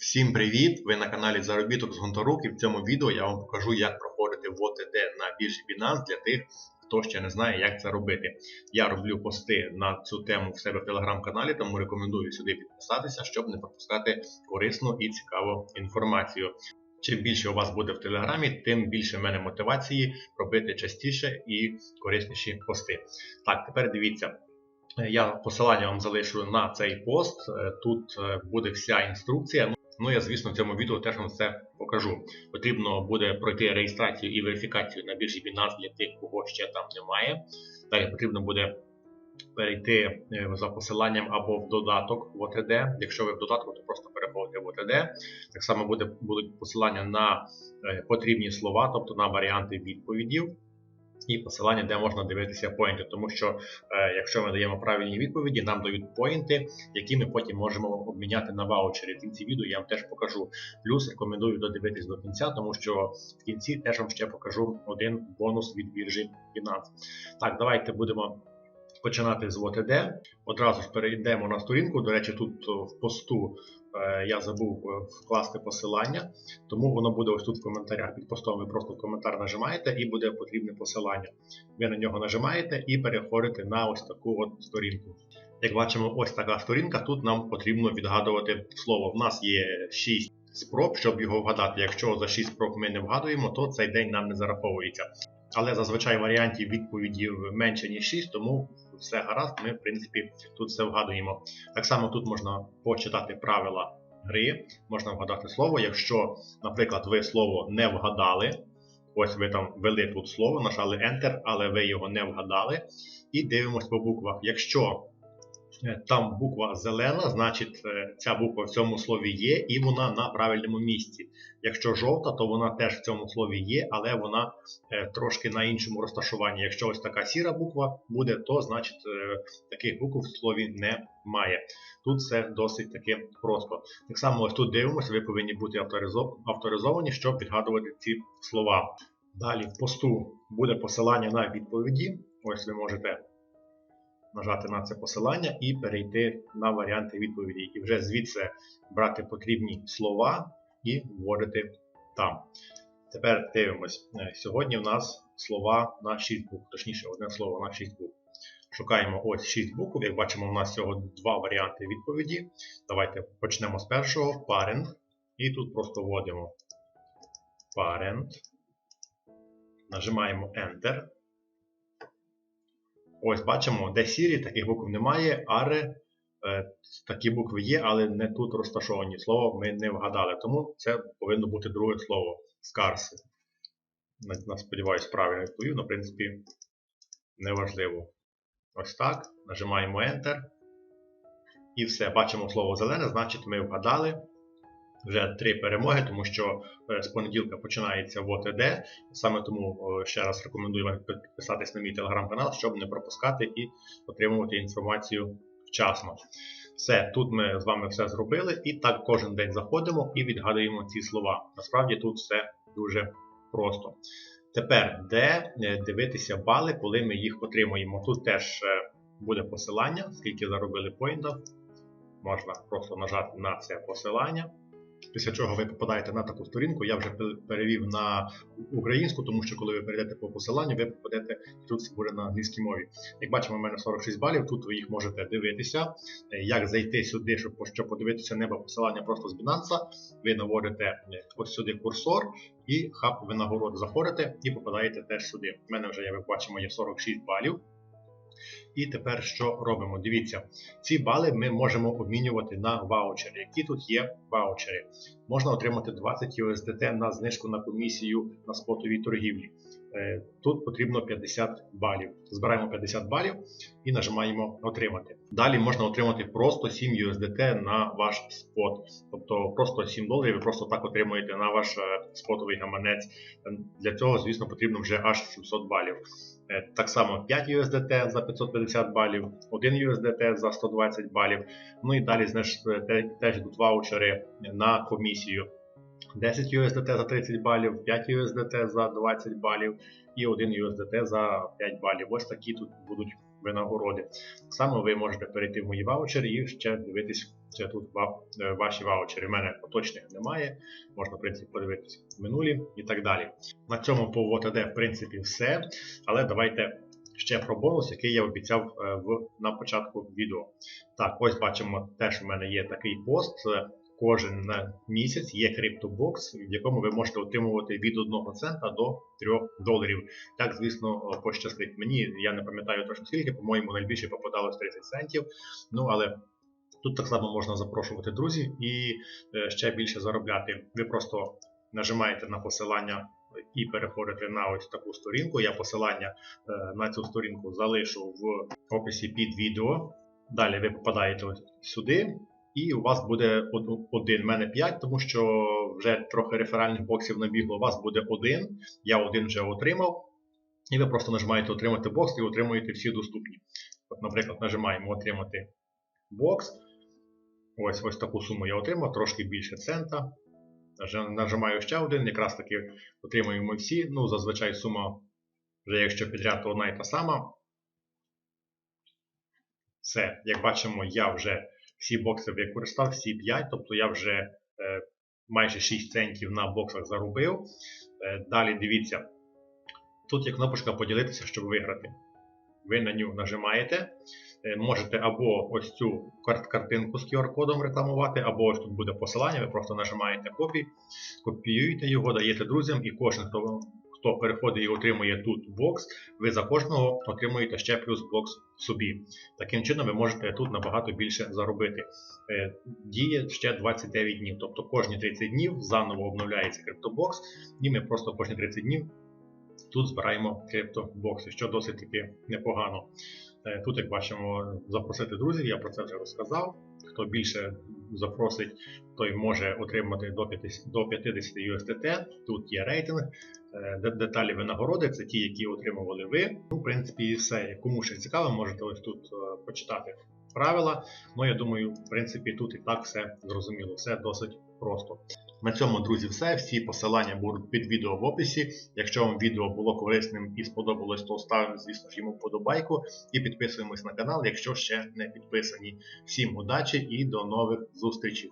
Всім привіт! Ви на каналі Заробіток з Гонтарук і в цьому відео я вам покажу, як проходити в ОТД на біржі Binance для тих, хто ще не знає, як це робити. Я роблю пости на цю тему в себе в телеграм-каналі, тому рекомендую сюди підписатися, щоб не пропускати корисну і цікаву інформацію. Чим більше у вас буде в телеграмі, тим більше в мене мотивації робити частіше і корисніші пости. Так, тепер дивіться. Я посилання вам залишу на цей пост. Е, Тут е, буде вся інструкція. Ну, я, звісно, в цьому відео теж вам це покажу. Потрібно буде пройти реєстрацію і верифікацію на біржі Binance для тих, кого ще там немає. Далі потрібно буде перейти е, за посиланням або в додаток в ОТД. Якщо ви в додатку, то просто переходите в ОТД. Так само буде, будуть посилання на потрібні слова, тобто на варіанти відповідів і посилання, де можна дивитися поінти. Тому що, е, якщо ми даємо правильні відповіді, нам дають поінти, які ми потім можемо обміняти на ваучері. В кінці відео я вам теж покажу. Плюс рекомендую додивитись до кінця, тому що в кінці теж вам ще покажу один бонус від біржі Binance. Так, давайте будемо. Починати з ОТД. Одразу ж перейдемо на сторінку. До речі, тут в посту Е, я забув е, вкласти посилання, тому воно буде ось тут в коментарях. Під постом ви просто коментар нажимаєте і буде потрібне посилання. Ви на нього нажимаєте і переходите на ось таку от сторінку. Як бачимо, ось така сторінка. Тут нам потрібно відгадувати слово. В нас є 6 спроб, щоб його вгадати. Якщо за 6 спроб ми не вгадуємо, то цей день нам не зараховується. Але зазвичай варіантів відповіді менше, ніж 6, тому все гаразд, ми, в принципі, тут все вгадуємо. Так само тут можна почитати правила гри, можна вгадати слово. Якщо, наприклад, ви слово не вгадали, ось ви там ввели тут слово, нажали Enter, але ви його не вгадали. І дивимось по буквах. Якщо там буква зелена, значить е, ця буква в цьому слові є, і вона на правильному місці. Якщо жовта, то вона теж в цьому слові є, але вона е, трошки на іншому розташуванні. Якщо ось така сіра буква буде, то значить таких букв в слові немає. Тут все досить таки просто. Так само ось тут дивимося, ви повинні бути авторизовані, щоб відгадувати ці слова. Далі в посту буде посилання на відповіді. Ось ви можете нажати на це посилання і перейти на варіанти відповіді. І вже звідси брати потрібні слова і вводити там. Тепер дивимось. Е, сьогодні в нас слова на 6 букв, точніше, одне слово на 6 букв. Шукаємо ось 6 букв. Як бачимо, у нас всього два варіанти відповіді. Давайте почнемо з першого parent. І тут просто вводимо parent. Нажимаємо Enter. Ось бачимо, де сірі, таких букв немає, аре е, такі букви є, але не тут розташовані. Слово ми не вгадали. Тому це повинно бути друге слово скарси. Сподіваюсь, правильно відповів, але в принципі неважливо. Ось так. Нажимаємо Enter. І все, бачимо слово зелене, значить ми вгадали вже три перемоги, тому що е, з понеділка починається в ОТД. Саме тому ще раз рекомендую вам підписатись на мій телеграм-канал, щоб не пропускати і отримувати інформацію вчасно. Все, тут ми з вами все зробили, і так кожен день заходимо і відгадуємо ці слова. Насправді тут все дуже просто. Тепер, де е, дивитися бали, коли ми їх отримуємо. Тут теж е, буде посилання, скільки заробили поінтів. Можна просто нажати на це посилання. Після чого ви попадаєте на таку сторінку, я вже перевів на українську, тому що коли ви перейдете по посиланню, ви попадете і тут буде на англійській мові. Як бачимо, у мене 46 балів. Тут ви їх можете дивитися. Е, як зайти сюди, щоб щоб подивитися небо посилання просто з Binance, ви наводите е, ось сюди курсор і хаб винагород заходите і попадаєте теж сюди. У мене вже, як ви бачимо, є 46 балів. І тепер що робимо? Дивіться, ці бали ми можемо обмінювати на ваучери. Які тут є ваучери? Можна отримати 20 USDT на знижку на комісію на спотовій торгівлі. Е, тут потрібно 50 балів. Збираємо 50 балів і нажимаємо Отримати. Далі можна отримати просто 7 USDT на ваш спот. Тобто просто 7 доларів ви просто так отримуєте на ваш е, спотовий гаманець. Для цього, звісно, потрібно вже аж 700 балів. Е, так само 5 USDT за 550 балів, 1 USDT за 120 балів. Ну і далі теж йдуть ваучери на комісію. 10 USDT за 30 балів, 5 USDT за 20 балів і 1 USDT за 5 балів. Ось такі тут будуть винагороди. Так само ви можете перейти в мої ваучери і ще дивитись ще тут е, ваші ваучери. У мене поточних немає, можна в принципі подивитись минулі і так далі. На цьому по ОТД в принципі все. Але давайте ще про бонус, який я обіцяв е, в, на початку відео. Так, ось бачимо, теж в мене є такий пост. Кожен місяць є криптобокс, в якому ви можете отримувати від 1 цента до 3 доларів. Так, звісно, пощастить мені. Я не пам'ятаю точно скільки, по-моєму, найбільше попадалось 30 центів. Ну але тут так само можна запрошувати друзів і е, ще більше заробляти. Ви просто нажимаєте на посилання і переходите на ось таку сторінку. Я посилання е, на цю сторінку залишу в описі під відео. Далі ви попадаєте ось сюди, і у вас буде один. У мене 5, тому що вже трохи реферальних боксів набігло. У вас буде один. Я один вже отримав. І ви просто нажимаєте отримати бокс і отримуєте всі доступні. От, наприклад, нажимаємо отримати бокс. Ось ось таку суму я отримав, трошки більше цента. Нажимаю ще один, якраз таки отримуємо всі. Ну, зазвичай сума, вже якщо підряд, то одна і та сама. Все, як бачимо, я вже всі бокси використав, всі 5, тобто я вже е, майже 6 центів на боксах заробив. Е, далі дивіться, тут є кнопочка поділитися, щоб виграти. Ви на нього нажимаєте. Е, Можете або ось цю кар- картинку з QR-кодом рекламувати, або ось тут буде посилання, ви просто нажимаєте копій, копіюєте його, даєте друзям, і кожен, хто, хто переходить і отримує тут бокс, ви за кожного отримуєте ще плюс бокс собі. Таким чином ви можете тут набагато більше заробити. Е, Діє ще 29 днів, тобто кожні 30 днів заново обновляється криптобокс, і ми просто кожні 30 днів тут збираємо криптобокси, що досить таки непогано. Е, Тут, як бачимо, запросити друзів, я про це вже розказав. Хто більше запросить, той може отримати до 50, до 50 USDT. Тут є рейтинг, е, деталі винагороди, це ті, які отримували ви. Ну, в принципі, все. Кому ще цікаво, можете ось тут е, почитати правила. Ну, я думаю, в принципі, тут і так все зрозуміло, все досить просто. На цьому, друзі, все. Всі посилання будуть під відео в описі. Якщо вам відео було корисним і сподобалось, то ставимо, звісно ж, йому вподобайку і підписуємось на канал, якщо ще не підписані. Всім удачі і до нових зустрічей!